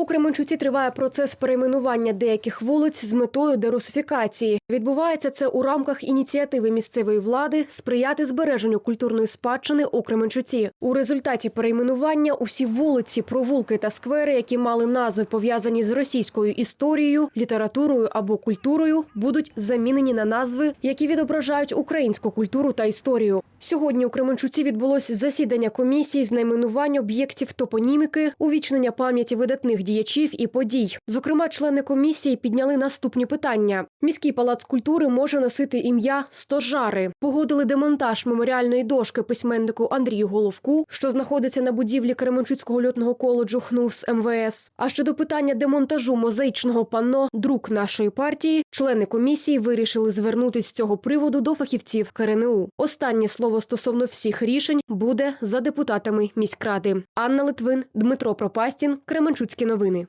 У Кременчуці триває процес перейменування деяких вулиць з метою дерусифікації. Відбувається це у рамках ініціативи місцевої влади сприяти збереженню культурної спадщини у Кременчуці. У результаті перейменування усі вулиці, провулки та сквери, які мали назви пов'язані з російською історією, літературою або культурою, будуть замінені на назви, які відображають українську культуру та історію. Сьогодні у Кременчуці відбулось засідання комісії з найменування об'єктів топоніміки, увічнення пам'яті видатних діячів і подій. Зокрема, члени комісії підняли наступні питання: міський палац культури може носити ім'я Стожари. Погодили демонтаж меморіальної дошки письменнику Андрію Головку, що знаходиться на будівлі Кременчуцького льотного коледжу ХНУС МВС. А щодо питання демонтажу мозаїчного панно друк нашої партії, члени комісії вирішили звернутися з цього приводу до фахівців КРНУ. Останнє слово стосовно всіх рішень буде за депутатами міськради. Анна Литвин, Дмитро Пропастін, Кременчуцькі новини новини.